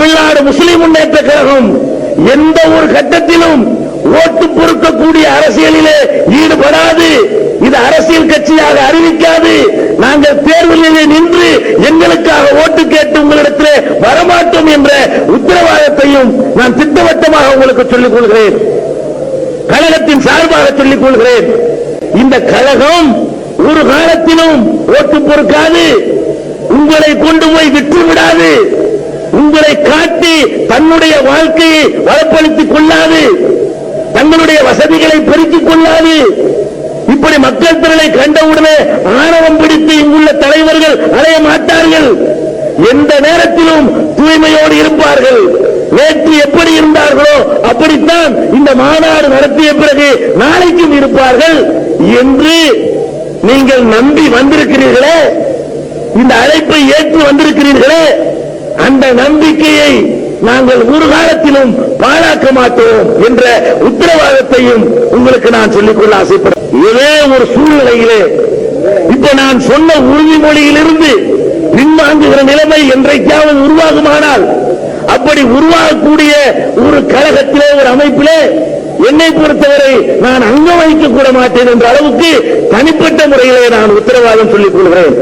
தமிழ்நாடு முஸ்லிம் முன்னேற்ற கழகம் எந்த ஒரு கட்டத்திலும் ஓட்டு பொறுக்கக்கூடிய அரசியலிலே ஈடுபடாது. இது அரசியல் கட்சியாக அறிவிக்காது. நாங்கள் தேர்தலிலே நின்று எங்களுக்காக ஓட்டு கேட்டு உங்களிடத்தில் வரமாட்டோம் என்ற உத்தரவாதத்தையும் நான் திட்டவட்டமாக உங்களுக்கு சொல்லிக் கொள்கிறேன். கழகத்தின் சார்பாக சொல்லிக் கொள்கிறேன். இந்த கழகம் ஒரு காலத்திலும் ஓட்டு பொறுக்காது. உங்களை கொண்டு போய் விற்று விடாது என்பதை காட்டி தன்னுடைய வாழ்க்கையை வளப்படுத்திக் கொள்ளாது. தங்களுடைய வசதிகளை பெருக்கிக் கொள்ளாது. இப்படி மக்கள் திரளை கண்டவுடனே ஆணவம் பிடித்து இங்குள்ள தலைவர்கள் அடைய மாட்டார்கள். எந்த நேரத்திலும் தூய்மையோடு இருப்பார்கள். நேற்று எப்படி இருந்தார்களோ அப்படித்தான் இந்த மாநாடு நடத்திய பிறகு நாளைக்கும் இருப்பார்கள் என்று நீங்கள் நம்பி வந்திருக்கிறீர்களே. இந்த அழைப்பை ஏற்று வந்திருக்கிறீர்களே. அந்த நம்பிக்கையை நாங்கள் ஒரு காலத்திலும் பாழாக்க மாட்டோம் என்ற உத்தரவாதத்தையும் உங்களுக்கு நான் சொல்லிக்கொள்ள ஆசைப்படுறேன் இதே ஒரு சூழ்நிலையிலே இப்ப நான் சொன்ன உறுதிமொழியிலிருந்து பின்வாங்குகிற நிலைமை என்றைக்காவது உருவாகுமானால் அப்படி உருவாகக்கூடிய ஒரு கழகத்திலே ஒரு அமைப்பிலே என்னை பொறுத்தவரை நான் அங்க வைக்க கூட மாட்டேன் என்ற அளவுக்கு தனிப்பட்ட முறையிலே நான் உத்தரவாதம் சொல்லிக் கொள்கிறேன்.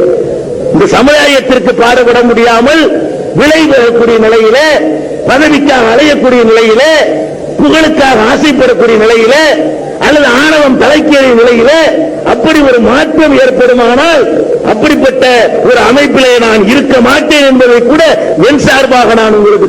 இந்த சமுதாயத்திற்கு பாடுபட முடியாமல் விலை பெறக்கூடிய நிலையில பதவிக்காக அலையக்கூடிய நிலையில புகழுக்காக ஆசைப்படக்கூடிய நிலையில அல்லது ஆணவம் தலைக்கேறிய நிலையில அப்படி ஒரு மாற்றம் ஏற்படுமானால் அப்படிப்பட்ட ஒரு அமைப்பிலே நான் இருக்க மாட்டேன் என்பதை கூட என் சார்பாக நான் உங்களுக்கு